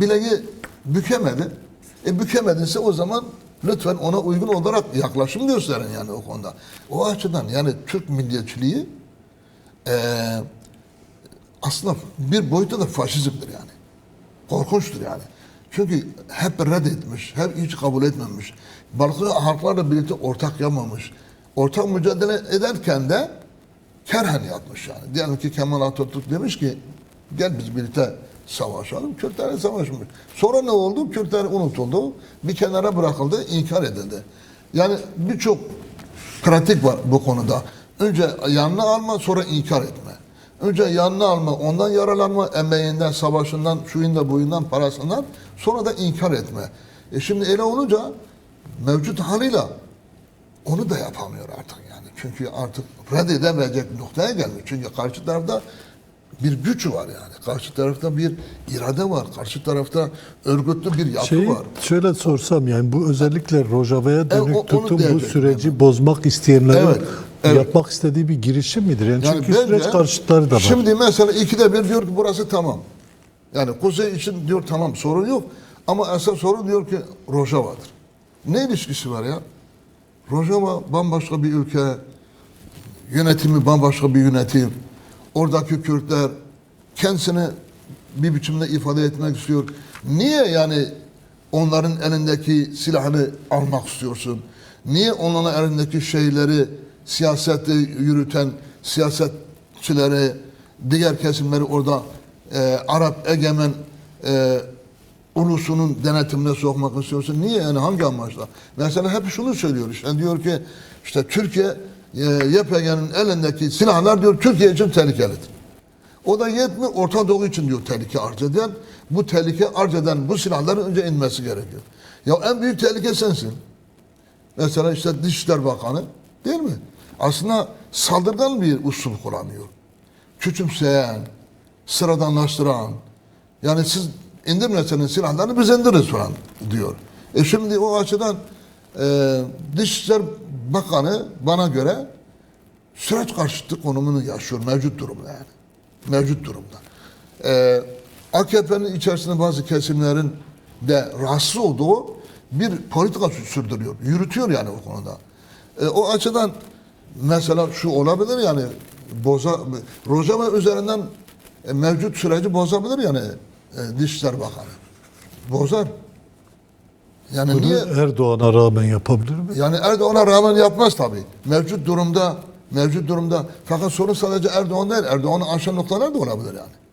bileği bükemedi. E bükemedinse o zaman lütfen ona uygun olarak yaklaşım gösterin yani o konuda. O açıdan yani Türk milliyetçiliği eee aslında bir boyutta da faşizmdir yani. Korkunçtur yani. Çünkü hep reddetmiş, hep hiç kabul etmemiş. Farklı halklarla birlikte ortak yapmamış. Ortak mücadele ederken de kerhen yapmış yani. Diyelim ki Kemal Atatürk demiş ki gel biz birlikte savaşalım. Kürtlerle savaşmış. Sonra ne oldu? Kürtler unutuldu. Bir kenara bırakıldı, inkar edildi. Yani birçok pratik var bu konuda. Önce yanına alma, sonra inkar etme. Önce yanına alma, ondan yararlanma, emeğinden, savaşından, şuyundan, buyundan, parasından, sonra da inkar etme. E şimdi öyle olunca mevcut haliyle onu da yapamıyor artık yani. Çünkü artık reddedemeyecek noktaya gelmiş. Çünkü karşı tarafta bir güç var yani. Karşı tarafta bir irade var. Karşı tarafta örgütlü bir yapı Şeyi var. şöyle sorsam yani bu özellikle Rojava'ya dönük o- onu tutum bu süreci bozmak isteyenlerin Evet, evet. yapmak istediği bir girişim midir? Yani, Yani çünkü süreç bence- karşıtları da var. Şimdi mesela ikide bir diyor ki burası tamam. Yani kuzey için diyor tamam sorun yok. Ama esas sorun diyor ki Rojava'dır. Ne ilişkisi var ya? Rojava bambaşka bir ülke. Yönetimi bambaşka bir yönetim. Oradaki Kürtler kendisini bir biçimde ifade etmek istiyor. Niye yani onların elindeki silahını almak istiyorsun? Niye onların elindeki şeyleri siyasette yürüten siyasetçileri, diğer kesimleri orada e, Arap egemen e, ulusunun denetimine sokmak istiyorsun. Niye yani hangi amaçla? Mesela hep şunu söylüyor işte diyor ki işte Türkiye YPG'nin elindeki silahlar diyor Türkiye için tehlikelidir. O da yetmiyor Orta Doğu için diyor tehlike arz eden. Bu tehlike arz eden bu silahların önce inmesi gerekiyor. Ya en büyük tehlike sensin. Mesela işte Dışişler Bakanı değil mi? Aslında saldırgan bir usul kullanıyor. Küçümseyen, sıradanlaştıran. Yani siz indirmeseniz silahlarını biz indiririz falan diyor. E şimdi o açıdan e, Dışişler Bakanı bana göre süreç karşıtı konumunu yaşıyor mevcut durumda yani. Mevcut durumda. Ee, AKP'nin içerisinde bazı kesimlerin de rahatsız olduğu bir politika sürdürüyor. Yürütüyor yani o konuda. Ee, o açıdan mesela şu olabilir yani boza Rojava üzerinden e, mevcut süreci bozabilir yani e, Dışişler Bakanı. Bozar. Yani Bunu niye? Erdoğan'a rağmen yapabilir mi? Yani Erdoğan'a rağmen yapmaz tabii. Mevcut durumda, mevcut durumda. Fakat sorun sadece Erdoğan değil. Erdoğan'ı aşan noktalar da olabilir yani.